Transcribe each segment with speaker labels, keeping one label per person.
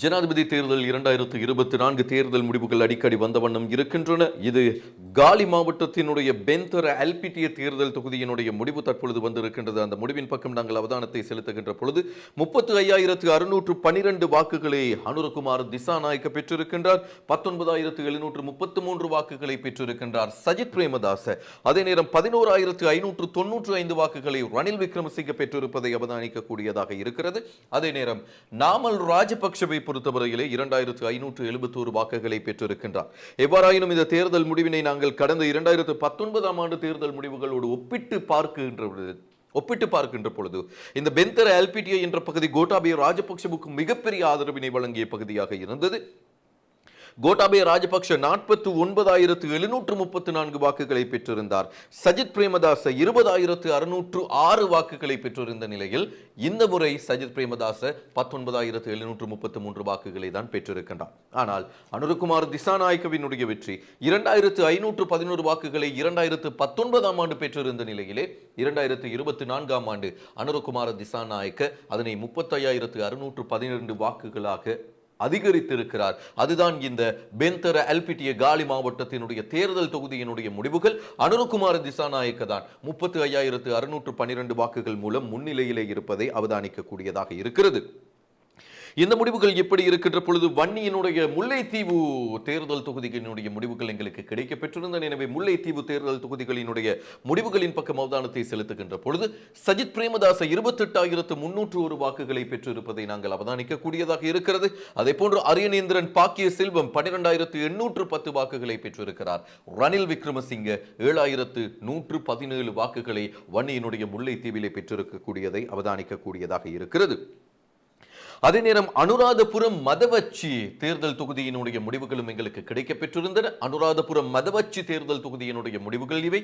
Speaker 1: ஜனாதிபதி தேர்தல் இரண்டாயிரத்து இருபத்தி நான்கு தேர்தல் முடிவுகள் அடிக்கடி வந்த வண்ணம் இருக்கின்றன. இது காலி மாவட்டத்தினுடைய பெந்தர அல்பிட்டிய தேர்தல் தொகுதியினுடைய முடிவு தற்பொழுது வந்திருக்கின்றது. அந்த முடிவின் பக்கம் நாங்கள் அவதானத்தை செலுத்துகின்ற பொழுது முப்பத்து ஐயாயிரத்து அறுநூற்று பனிரெண்டு வாக்குகளை அனுரகுமார் திசாநாயக்க பெற்றிருக்கின்றார். பத்தொன்பதாயிரத்து எழுநூற்று முப்பத்து மூன்று வாக்குகளை பெற்றிருக்கின்றார் சஜித் பிரேமதாச. அதே நேரம் பதினோராயிரத்து ஐநூற்று தொன்னூற்று ஐந்து வாக்குகளை ரணில் விக்ரமசிங்க பெற்றிருப்பதை அவதானிக்கக்கூடியதாக இருக்கிறது. அதே நேரம் நாமல் ராஜபக்சவை பொறுத்தவரையிலே இரண்டாயிரத்து ஐநூற்று எழுபத்தோரு வாக்குகளை பெற்றிருக்கின்றார். எவ்வாறாயினும் இந்த தேர்தல் முடிவினை நாங்கள் கடந்த இரண்டாயிரத்து பத்தொன்பதாம் ஆண்டு தேர்தல் முடிவுகளோடு ஒப்பிட்டு பார்க்கின்ற ஒப்பிட்டு பார்க்கின்ற பொழுது இந்த பெந்தர் எல்பிடிஐ என்ற பகுதி கோட்டாபய ராஜபக்சவுக்கு மிகப்பெரிய ஆதரவினை வழங்கிய பகுதியாக இருந்தது. கோட்டாபய ராஜபக்ஷ நாற்பத்து ஒன்பதாயிரத்து எழுநூற்று முப்பத்து நான்கு வாக்குகளை பெற்றிருந்தார். சஜித் பிரேமதாச இருபதாயிரத்து அறுநூற்று ஆறு வாக்குகளை பெற்றிருந்த நிலையில் இந்த முறை சஜித் பிரேமதாச பத்தொன்பதாயிரத்து எழுநூற்று முப்பத்து மூன்று வாக்குகளை தான் பெற்றிருக்கின்றார். ஆனால் அனுருகுமார் திசாநாயக்கவினுடைய வெற்றி இரண்டாயிரத்து ஐநூற்று பதினோரு வாக்குகளை இரண்டாயிரத்து பத்தொன்பதாம் ஆண்டு பெற்றிருந்த நிலையிலே இரண்டாயிரத்து இருபத்தி நான்காம் ஆண்டு அனுரகுமார திசாநாயக்க அதனை முப்பத்தையாயிரத்து அறுநூற்று பதினிரண்டு வாக்குகளாக அதிகரித்திருக்கிறார். அதுதான் இந்த பெந்தர அல்பிட்டிய காலி மாவட்டத்தினுடைய தேர்தல் தொகுதியினுடைய முடிவுகள். அனுருகுமார் திசாநாயக்க தான் முப்பத்து ஐயாயிரத்து அறுநூற்று பன்னிரண்டு வாக்குகள் மூலம் முன்னிலையிலே இருப்பதை அவதானிக்கக்கூடியதாக இருக்கிறது. இந்த முடிவுகள் எப்படி இருக்கின்ற பொழுது வன்னியினுடைய முல்லைத்தீவு தேர்தல் தொகுதிகளினுடைய முடிவுகள் எங்களுக்கு கிடைக்க பெற்றிருந்தன எனவே முல்லைத்தீவு தேர்தல் தொகுதிகளினுடைய முடிவுகளின் பக்கம் அவதானத்தை செலுத்துகின்ற பொழுது சஜித் பிரேமதாச இருபத்தெட்டாயிரத்து முன்னூற்று ஒரு வாக்குகளை பெற்றிருப்பதை நாங்கள் அவதானிக்கக்கூடியதாக இருக்கிறது. அதே போன்று அரியநேந்திரன் பாக்கிய செல்வம் பன்னிரெண்டாயிரத்து எண்ணூற்று பத்து வாக்குகளை பெற்றிருக்கிறார். ரணில் விக்ரமசிங்க ஏழாயிரத்து நூற்று பதினேழு வாக்குகளை வன்னியினுடைய முல்லைத்தீவிலே பெற்றிருக்கக்கூடியதை அவதானிக்கக்கூடியதாக இருக்கிறது. அதே நேரம் அனுராதபுரம் மதவச்சி தேர்தல் தொகுதியினுடைய முடிவுகளும் எங்களுக்கு கிடைக்க பெற்றிருந்தன அனுராதபுரம் மதவச்சி தேர்தல் தொகுதியினுடைய முடிவுகள் இவை.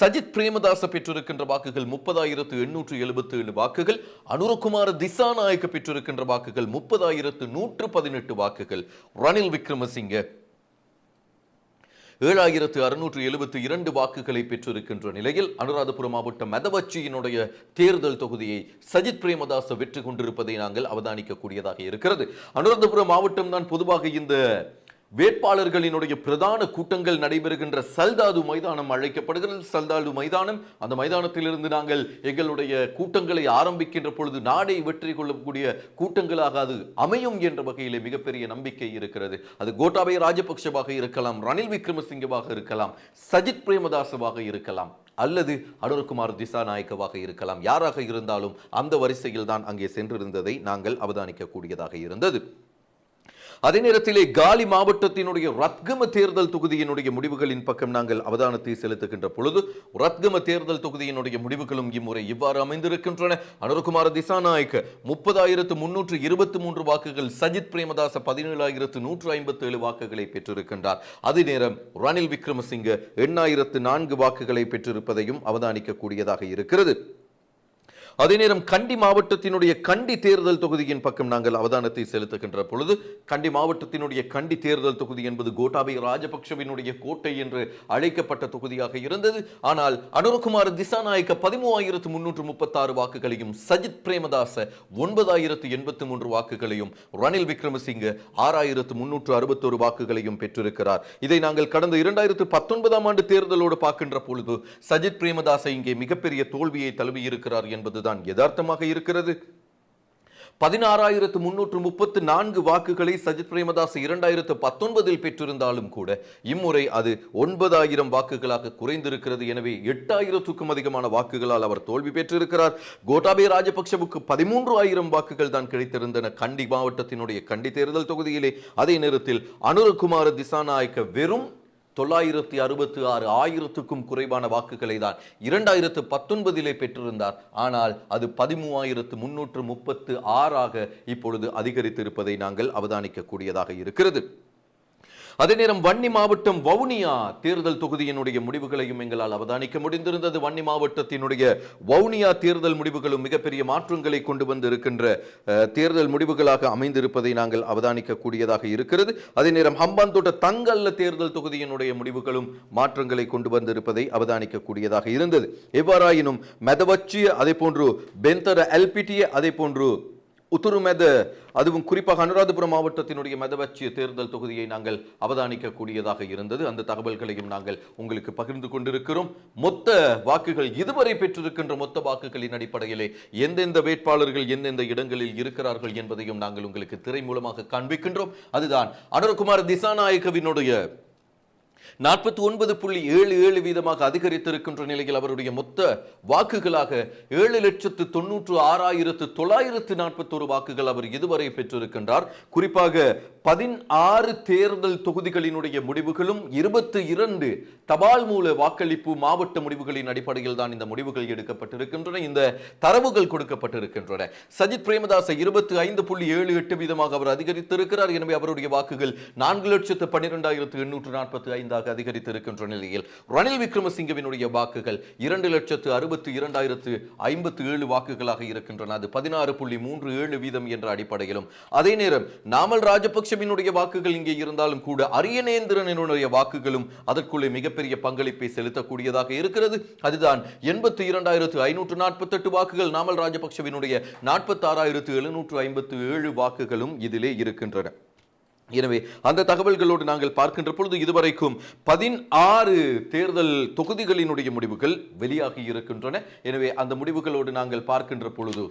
Speaker 1: சஜித் பிரேமதாச பெற்றிருக்கின்ற வாக்குகள் முப்பதாயிரத்து எண்ணூற்று எழுபத்தி ஏழு வாக்குகள். அனுரகுமார திசாநாயக்க பெற்றிருக்கின்ற வாக்குகள் முப்பதாயிரத்து நூற்று பதினெட்டு வாக்குகள். ரணில் விக்ரமசிங்க ஏழாயிரத்து அறுநூற்று எழுபத்தி இரண்டு வாக்குகளை பெற்றிருக்கின்ற நிலையில் அனுராதபுரம் மாவட்டம் மெதவச்சியினுடைய தேர்தல் தொகுதியை சஜித் பிரேமதாச வெற்றி கொண்டிருப்பதை நாங்கள் அவதானிக்கக்கூடியதாக இருக்கிறது. அனுராதபுரம் மாவட்டம் தான் பொதுவாக இந்த வேட்பாளர்களினுடைய பிரதான கூட்டங்கள் நடைபெறுகின்ற சல்தாது மைதானம் அழைக்கப்படுகிறது. சல்தாது மைதானம் அந்த மைதானத்திலிருந்து நாங்கள் எங்களுடைய கூட்டங்களை ஆரம்பிக்கின்ற பொழுது நாடை வெற்றி கொள்ளக்கூடிய கூட்டங்களாக அது அமையும் என்ற வகையிலே மிகப்பெரிய நம்பிக்கை இருக்கிறது. அது கோட்டாபய ராஜபக்ஷவாக இருக்கலாம் ரணில் விக்ரமசிங்கவாக இருக்கலாம் சஜித் பிரேமதாசவாக இருக்கலாம் அல்லது அனுர்குமார் திசாநாயக்கவாக இருக்கலாம். யாராக இருந்தாலும் அந்த வரிசையில் தான் அங்கே சென்றிருந்ததை நாங்கள் அவதானிக்கக்கூடியதாக இருந்தது. அதே நேரத்திலே காலி மாவட்டத்தினுடைய ரத்கம தேர்தல் தொகுதியினுடைய முடிவுகளின் பக்கம் நாங்கள் அவதானத்தை செலுத்துகின்ற பொழுது ரத்கம தேர்தல் தொகுதியினுடைய முடிவுகளும் இம்முறை இவ்வாறு அமைந்திருக்கின்றன. அனுரகுமார திசாநாயக்க முப்பதாயிரத்து முன்னூற்று இருபத்தி மூன்று வாக்குகள் சஜித் பிரேமதாச பதினேழாயிரத்து நூற்று ஐம்பத்தி ஏழு வாக்குகளை பெற்றிருக்கின்றார். அதே நேரம் ரணில் விக்ரமசிங்க எண்ணாயிரத்து நான்கு வாக்குகளை பெற்றிருப்பதையும் அவதானிக்கக்கூடியதாக இருக்கிறது. அதே நேரம் கண்டி மாவட்டத்தினுடைய கண்டி தேர்தல் தொகுதியின் பக்கம் நாங்கள் அவதானத்தை செலுத்துகின்ற பொழுது கண்டி மாவட்டத்தினுடைய கண்டி தேர்தல் தொகுதி என்பது கோட்டாபய ராஜபக்ஷவினுடைய கோட்டை என்று அழைக்கப்பட்ட தொகுதியாக இருந்தது. ஆனால் அனுரகுமார் திசாநாயக்க பதிமூவாயிரத்து முன்னூற்று முப்பத்தாறு வாக்குகளையும் சஜித் பிரேமதாச ஒன்பதாயிரத்து எண்பத்தி மூன்று வாக்குகளையும் ரணில் விக்ரமசிங்க ஆறாயிரத்து முன்னூற்று அறுபத்தொரு வாக்குகளையும் பெற்றிருக்கிறார். இதை நாங்கள் கடந்த இரண்டாயிரத்து பத்தொன்பதாம் ஆண்டு தேர்தலோடு பார்க்கின்ற பொழுது சஜித் பிரேமதாச இங்கே மிகப்பெரிய தோல்வியை தழுவியிருக்கிறார் என்பதுதான் யதார்த்தமாக இருக்கிறது. பதினாறாயிரத்து முன்னூற்று முப்பத்து நான்கு வாக்குகளை சஜித் பிரேமதாஸ் இரண்டாயிரத்து பத்தொன்பதில் பெற்றிருந்தாலும் கூட இம்முறை அது ஒன்பதாயிரம் வாக்குகளாக குறைந்திருக்கிறது. எனவே எட்டாயிரத்துக்கும் அதிகமான வாக்குகளால் அவர் தோல்வி பெற்றிருக்கிறார். கோட்டாபே ராஜபக்சவுக்கு பதிமூன்று ஆயிரம் வாக்குகள் தான் கிடைத்திருந்தன. கண்டி மாவட்டத்தினுடைய கண்டி தேர்தல் தொகுதியிலே அதே நேரத்தில் அனுரகுமார திசாநாயக்க வெறும் தொள்ளாயிரத்தி அறுபத்தி ஆறு ஆயிரத்துக்கும் குறைவான வாக்குகளை தான் இரண்டாயிரத்து பத்தொன்பதிலே பெற்றிருந்தார். ஆனால் அது பதிமூவாயிரத்து முன்னூற்று முப்பத்து ஆறாக இப்பொழுது அதிகரித்திருப்பதை நாங்கள் அவதானிக்கக்கூடியதாக இருக்கிறது. அதே நேரம் வன்னி மாவட்டம் வவுனியா தேர்தல் தொகுதியினுடைய முடிவுகளையும் எங்களால் அவதானிக்க முடிந்திருந்தது. வன்னி மாவட்டத்தினுடைய வவுனியா தேர்தல் முடிவுகளும் மிகப்பெரிய மாற்றங்களை கொண்டு வந்து இருக்கின்ற தேர்தல் முடிவுகளாக அமைந்திருப்பதை நாங்கள் அவதானிக்கக்கூடியதாக இருக்கிறது. அதே நேரம் ஹம்பாந்தோட்ட தங்கல்ல தேர்தல் தொகுதியினுடைய முடிவுகளும் மாற்றங்களை கொண்டு வந்திருப்பதை அவதானிக்கக்கூடியதாக இருந்தது. எவ்வாறாயினும் மெதவச்சிய அதே போன்று பெந்தர எல்பிட்டிய அதே போன்று உத்துருமெத. அதுவும் குறிப்பாக அனுராதபுரம் மாவட்டத்தினுடைய மெதவச்சிய தேர்தல் தொகுதியை நாங்கள் அவதானிக்கக்கூடியதாக இருந்தது. அந்த தகவல்களையும் நாங்கள் உங்களுக்கு பகிர்ந்து கொண்டிருக்கிறோம். மொத்த வாக்குகள் இதுவரை பெற்றிருக்கின்ற மொத்த வாக்குகளின் அடிப்படையிலே எந்தெந்த வேட்பாளர்கள் எந்தெந்த இடங்களில் இருக்கிறார்கள் என்பதையும் நாங்கள் உங்களுக்கு திரை மூலமாக காண்பிக்கின்றோம். அதுதான் அனுரகுமார் திசாநாயகவினுடைய நாற்பத்தி ஒன்பது புள்ளி ஏழு ஏழு வீதமாக அதிகரித்திருக்கின்ற நிலையில் அவருடைய மொத்த வாக்குகளாக ஏழு லட்சத்து தொன்னூற்று ஆறாயிரத்து தொள்ளாயிரத்து நாற்பத்தோரு வாக்குகள் அவர் இதுவரை பெற்றிருக்கின்றார். குறிப்பாக பதினாறு தேர்தல் தொகுதிகளினுடைய முடிவுகளும் இருபத்தி இரண்டு தபால் மூல வாக்களிப்பு மாவட்ட முடிவுகளின் அடிப்படையில் தான் இந்த முடிவுகள் எடுக்கப்பட்டிருக்கின்றன. இந்த தரவுகள் கொடுக்கப்பட்டிருக்கின்றன. சஜித் பிரேமதாச இருபத்தி ஐந்து புள்ளி ஏழு எட்டு வீதமாக அவர் அதிகரித்திருக்கிறார். எனவே அவருடைய வாக்குகள் நான்கு லட்சத்து பன்னிரெண்டாயிரத்து எண்ணூற்று நாற்பத்தி ஐந்தாக அதிகரித்திருக்கின்ற நிலையில் ரணில் விக்ரமசிங்கவினுடைய வாக்குகள் இரண்டு லட்சத்து அறுபத்தி இரண்டாயிரத்து ஐம்பத்து ஏழு வாக்குகளாக இருக்கின்றன. அது பதினாறு புள்ளி மூன்று ஏழு வீதம் என்ற அடிப்படையிலும். அதே நேரம் நாமல் ராஜபக்சவினுடைய வாக்குகள் இங்கே இருந்தாலும் கூட அரியநேந்திரனுடைய வாக்குகளும் அதற்குள்ளே மிகப்பெரிய பங்களிப்பை செலுத்தக்கூடியதாக இருக்கிறது. அதுதான் எண்பத்தி இரண்டாயிரத்து ஐநூற்று நாற்பத்தி எட்டு வாக்குகள் நாமல் ராஜபக்சவினுடைய நாற்பத்தாறாயிரத்து எழுநூற்று ஐம்பத்து ஏழு வாக்குகளும் இதிலே இருக்கின்றன. எனவே அந்த தகவல்களோடு நாங்கள் பார்க்கின்ற பொழுது இதுவரைக்கும் பதினாறு தேர்தல் தொகுதிகளினுடைய முடிவுகள் வெளியாகி இருக்கின்றன. எனவே அந்த முடிவுகளோடு நாங்கள் பார்க்கின்ற பொழுது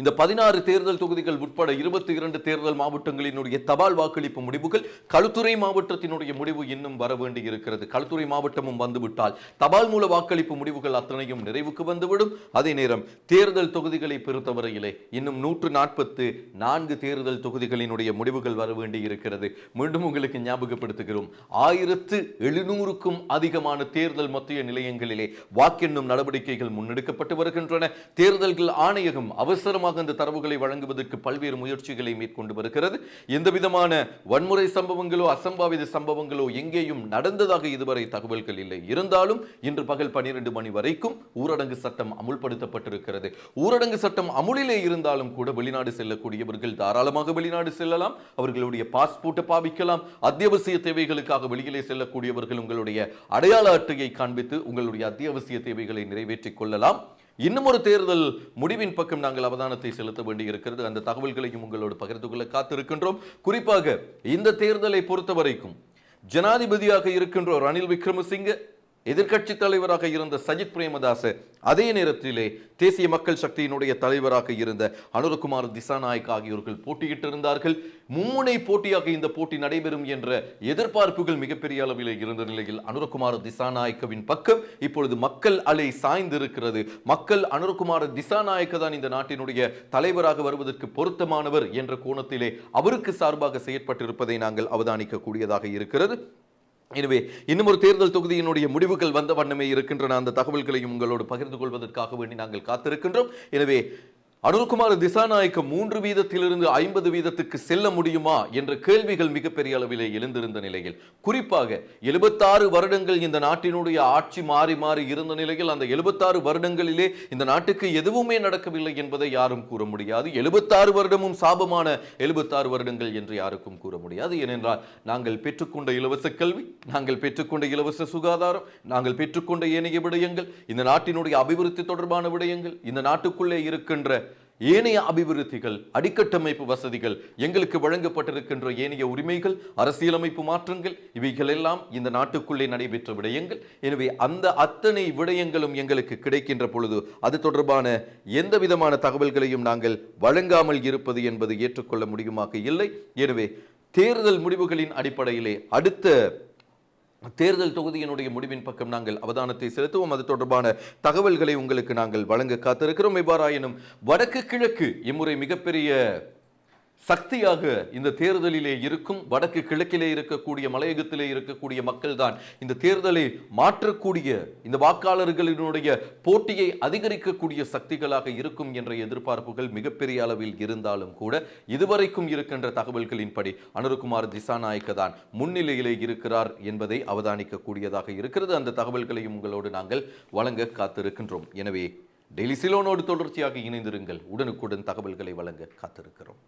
Speaker 1: இந்த பதினாறு தேர்தல் தொகுதிகள் உட்பட இருபத்தி இரண்டு தேர்தல் மாவட்டங்களினுடைய தபால் வாக்களிப்பு முடிவுகள் களுத்துறை மாவட்டத்தினுடைய முடிவு இன்னும் வர வேண்டி இருக்கிறது. களுத்துறை மாவட்டமும் வந்துவிட்டால் தபால் மூல வாக்களிப்பு முடிவுகள் அத்தனையும் நிறைவுக்கு வந்துவிடும். அதே நேரம் தேர்தல் தொகுதிகளை பொறுத்தவரையிலே இன்னும் நூற்று நாற்பத்து நான்கு தேர்தல் தொகுதிகளினுடைய முடிவுகள் வர வேண்டி இருக்கிறது. மீண்டும் உங்களுக்கு ஞாபகப்படுத்துகிறோம். ஆயிரத்து எழுநூறுக்கும் அதிகமான தேர்தல் மத்திய நிலையங்களிலே வாக்கெண்ணும் நடவடிக்கைகள் முன்னெடுக்கப்பட்டு வருகின்றன. தேர்தல்கள் ஆணையகம் அவசரம் அவசரமாக இந்த தரவுகளை வழங்குவதற்கு பல்வேறு முயற்சிகளை மேற்கொண்டு வருகிறது. எந்த விதமான வன்முறை சம்பவங்களோ அசம்பாவித சம்பவங்களோ எங்கேயும் நடந்ததாக இதுவரை தகவல்கள் இல்லை. இருந்தாலும் இன்று பகல் பனிரெண்டு மணி வரைக்கும் ஊரடங்கு சட்டம் அமுல்படுத்தப்பட்டிருக்கிறது. ஊரடங்கு சட்டம் அமுலிலே இருந்தாலும் கூட வெளிநாடு செல்லக்கூடியவர்கள் தாராளமாக வெளிநாடு செல்லலாம். அவர்களுடைய பாஸ்போர்ட்டை பாவிக்கலாம். அத்தியாவசிய தேவைகளுக்காக வெளியிலே செல்லக்கூடியவர்கள் உங்களுடைய அடையாள அட்டையை காண்பித்து உங்களுடைய அத்தியாவசிய தேவைகளை நிறைவேற்றிக் கொள்ளலாம். இன்னும் ஒரு தேர்தல் முடிவின் பக்கம் நாங்கள் அவதானத்தை செலுத்த வேண்டியிருக்கிறது. அந்த தகவல்களையும் உங்களோடு பகிர்ந்து கொள்ள காத்திருக்கின்றோம். குறிப்பாக இந்த தேர்தலை பொறுத்த வரைக்கும் ஜனாதிபதியாக இருக்கின்ற ரணில் விக்ரமசிங்க எதிர்க்கட்சி தலைவராக இருந்த சஜித் பிரேமதாச அதே நேரத்திலே தேசிய மக்கள் சக்தியினுடைய தலைவராக இருந்த அனுரகுமார் திசாநாயக் ஆகியோர்கள் போட்டியிட்டிருந்தார்கள். மும்முனை போட்டியாக இந்த போட்டி நடைபெறும் என்ற எதிர்பார்ப்புகள் மிகப்பெரிய அளவில் இருந்த நிலையில் அனுரகுமார் திசாநாயக்கவின் பக்கம் இப்பொழுது மக்கள் அலை சாய்ந்திருக்கிறது. மக்கள் அனுரகுமார் திசாநாயக்க தான் இந்த நாட்டினுடைய தலைவராக வருவதற்கு பொருத்தமானவர் என்ற கோணத்திலே அவருக்கு சார்பாக செயற்பட்டிருப்பதை நாங்கள் அவதானிக்க கூடியதாக இருக்கிறது. எனவே இன்னும் ஒரு தேர்தல் தொகுதியினுடைய முடிவுகள் வந்த வண்ணமே இருக்கின்றன. அந்த தகவல்களையும் உங்களோடு பகிர்ந்து கொள்வதற்காக வேண்டி நாங்கள் காத்திருக்கின்றோம். எனவே அனுல்குமார் திசாநாயக்க மூன்று வீதத்திலிருந்து ஐம்பது வீதத்துக்கு செல்ல முடியுமா என்ற கேள்விகள் மிகப்பெரிய அளவிலே எழுந்திருந்த நிலையில் குறிப்பாக எழுபத்தாறு வருடங்கள் இந்த நாட்டினுடைய ஆட்சி மாறி மாறி இருந்த நிலையில் அந்த எழுபத்தாறு வருடங்களிலே இந்த நாட்டுக்கு எதுவுமே நடக்கவில்லை என்பதை யாரும் கூற முடியாது. எழுபத்தாறு வருடமும் சாபமான எழுபத்தாறு வருடங்கள் என்று யாருக்கும் கூற முடியாது. ஏனென்றால் நாங்கள் பெற்றுக்கொண்ட இலவச கல்வி நாங்கள் பெற்றுக்கொண்ட இலவச சுகாதாரம் நாங்கள் பெற்றுக்கொண்ட ஏனைய விடயங்கள் இந்த நாட்டினுடைய அபிவிருத்தி தொடர்பான விடயங்கள் இந்த நாட்டுக்குள்ளே இருக்கின்ற ஏனைய அபிவிருத்திகள் அடிக்கட்டமைப்பு வசதிகள் எங்களுக்கு வழங்கப்பட்டிருக்கின்ற ஏனைய உரிமைகள் அரசியலமைப்பு மாற்றங்கள் இவைகளெல்லாம் இந்த நாட்டுக்குள்ளே நடைபெற்ற விடயங்கள். எனவே அந்த அத்தனை விடயங்களும் எங்களுக்கு கிடைக்கின்ற பொழுது அது தொடர்பான எந்த விதமான தகவல்களையும் நாங்கள் வழங்காமல் இருப்பது என்பது ஏற்றுக்கொள்ள முடியுமாக இல்லை. எனவே தேர்தல் முடிவுகளின் அடிப்படையிலே அடுத்த தேர்தல் தொகுதியினுடைய முடிவின் பக்கம் நாங்கள் அவதானத்தை செலுத்துவோம். அது தொடர்பான தகவல்களை உங்களுக்கு நாங்கள் வழங்க காத்திருக்கிறோம். எவ்வாறாயினும் வடக்கு கிழக்கு இம்முறை மிகப்பெரிய சக்தியாக இந்த தேர்தலிலே இருக்கும் வடக்கு கிழக்கிலே இருக்கக்கூடிய மலையகத்திலே இருக்கக்கூடிய மக்கள் தான் இந்த தேர்தலை மாற்றக்கூடிய இந்த வாக்காளர்களினுடைய போட்டியை அதிகரிக்கக்கூடிய சக்திகளாக இருக்கும் என்ற எதிர்பார்ப்புகள் மிகப்பெரிய அளவில் இருந்தாலும் கூட இதுவரைக்கும் இருக்கின்ற தகவல்களின்படி அனுருகுமார் திசாநாயக்க தான் முன்னிலையிலே இருக்கிறார் என்பதை அவதானிக்க கூடியதாக இருக்கிறது. அந்த தகவல்களையும் உங்களோடு நாங்கள் வழங்க காத்திருக்கின்றோம். எனவே டெய்லி சிலோனோடு தொடர்ச்சியாக இணைந்திருங்கள். உடனுக்குடன் தகவல்களை வழங்க காத்திருக்கிறோம்.